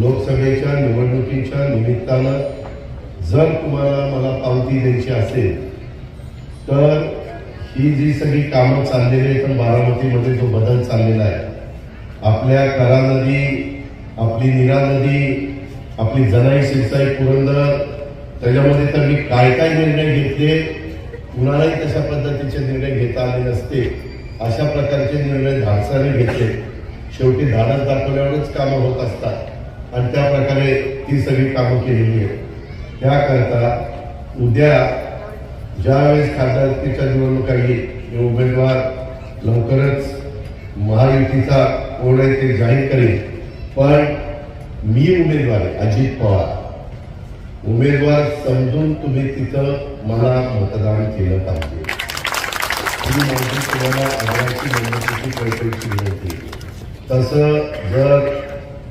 लोकसभेच्या निवडणुकीच्या निमित्तानं जर तुम्हाला मला पावती द्यायची असेल तर ही जी सगळी कामं चाललेली आहेत तर बारामतीमध्ये जो बदल चाललेला आहे आपल्या करा नदी आपली निरा नदी आपली जनाई सिरसाई पुरंदर त्याच्यामध्ये तर मी काय काय निर्णय घेतले कुणालाही तशा पद्धतीचे निर्णय घेता आले नसते अशा प्रकारचे निर्णय धाडसाने घेतले. शेवटी धाडस दाखवल्यावरच कामं होत असतात. आणि त्या प्रकारे ती सगळी कामं केलेली आहेत. त्याकरता उद्या ज्यावेळेस खासदारकीच्या निवडणुका येईल उमेदवार लवकरच महायुतीचा कोण आहे ते जाहीर करेल. पण मी उमेदवार आहे अजित पवार. उमेदवार समजून तुम्ही तिथं मला मतदान केलं पाहिजे. तुम्हाला आदराची विनंती तसं जर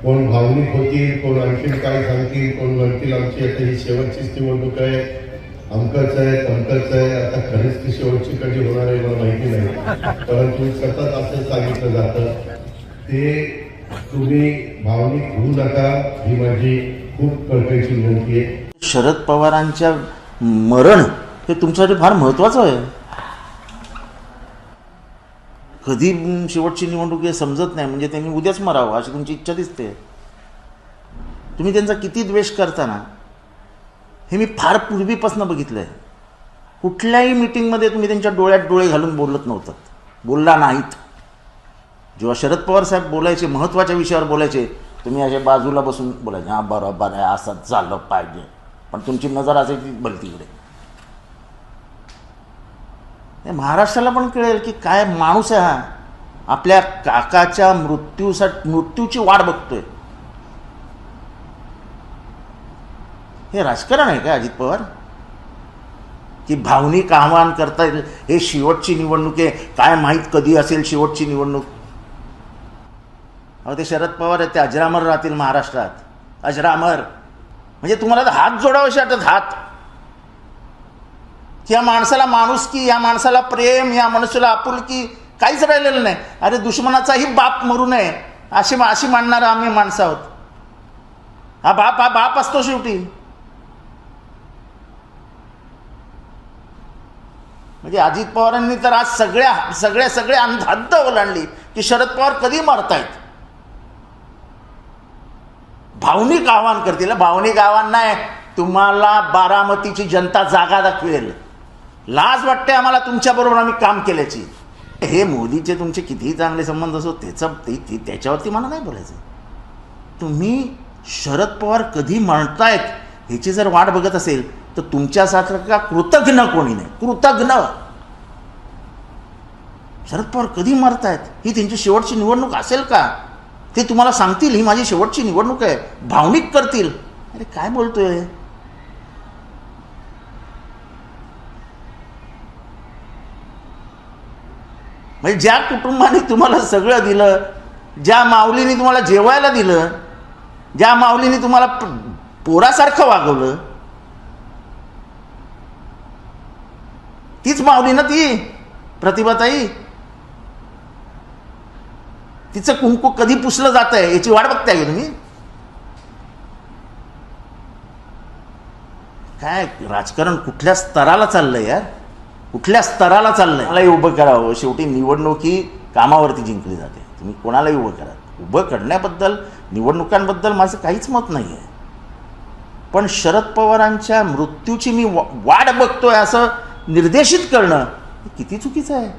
कोण भावनिक होतील कोण आणखीन काय सांगतील कोण म्हणतील आमची आता ही शेवटचीच निवडणूक आहे. अमकच आहे तमकच आहे आता खरीच ती शेवटची कधी होणार आहे मला माहिती नाही. परंतु सतत असं सांगितलं जातं. ते तुम्ही भावनिक होऊ नका ही माझी खूप कळकळीची विनंती आहे. शरद पवारांच्या मरण हे तुमच्यासाठी फार महत्वाचं आहे. कधी शेवटची निवडणूक हे समजत नाही. म्हणजे त्यांनी उद्याच मरावं अशी तुमची इच्छा दिसते. तुम्ही त्यांचा किती द्वेष करताना हे मी फार पूर्वीपासून बघितलं आहे कुठल्याही मिटिंगमध्ये तुम्ही त्यांच्या डोळ्यात डोळे घालून बोलत नव्हतं बोलला नाहीत. जेव्हा शरद पवार साहेब बोलायचे महत्त्वाच्या विषयावर बोलायचे तुम्ही असे बाजूला बसून बोलायचे हां बरोबर आहे असं झालं पाहिजे. पण तुमची नजर असायची भलतीकडे इकडे. महाराष्ट्राला पण कळेल की काय माणूस आहे हा. आपल्या काकाच्या मृत्यूसाठी मृत्यूची वाट बघतोय. हे राजकारण आहे का अजित पवार? की भावनिक आव्हान करता येईल? हे शेवटची निवडणूक आहे. काय माहीत कधी असेल शेवटची निवडणूक? अहो ते शरद पवार आहेत ते अजरामर राहतील महाराष्ट्रात. अजरामर. म्हणजे तुम्हाला तर हात जोडावेसे वाटत हात. या माणसाला माणुसकी या माणसाला प्रेम या मनुष्याला आपुलकी काहीच राहिलेलं नाही. अरे दुश्मनाचाही बाप मरू नये अशी अशी मानणारं आम्ही माणसं आहोत. हा बाप हा बाप असतो शेवटी. म्हणजे अजित पवारांनी तर आज सगळ्या सगळ्या सगळ्या अंध हद्द ओलांडली की शरद पवार कधी मरतायत? भावनिक आव्हान करतील. भावनिक आव्हान नाही तुम्हाला बारामतीची जनता जागा दाखवेल. लाज वाटते आम्हाला तुमच्याबरोबर आम्ही काम केल्याची. हे मोदीचे तुमचे कितीही चांगले संबंध असो त्याचं ते त्याच्यावरती मला नाही बोलायचं. तुम्ही शरद पवार कधी म्हणतायत ह्याची जर वाट बघत असेल तर तुमच्यासारखा कृतघ्न कोणी नाही. कृतघ्न. शरद पवार कधी मरतायत? ही त्यांची शेवटची निवडणूक असेल का? ते तुम्हाला सांगतील ही माझी शेवटची निवडणूक आहे. भावनिक करतील. अरे काय बोलतोय? म्हणजे ज्या कुटुंबाने तुम्हाला सगळं दिलं ज्या माऊलीने तुम्हाला जेवायला दिलं ज्या माऊलीने तुम्हाला पोरासारखं वागवलं तीच माऊली ना ती प्रतिभाताई? तिचं कुंकू कधी पुसलं जात आहे याची वाट बघताय का तुम्ही? काय राजकारण कुठल्या स्तराला चाललंय यार? कुठल्या स्तराला चाललंय? मलाही उभं करावं. शेवटी निवडणूक ही कामावरती जिंकली जाते. तुम्ही कोणालाही उभं करा. उभं करण्याबद्दल निवडणुकांबद्दल माझं काहीच मत नाही आहे पण शरद पवारांच्या मृत्यूची मी वाट बघतोय असं निर्देशित करणं हे किती चुकीचं आहे?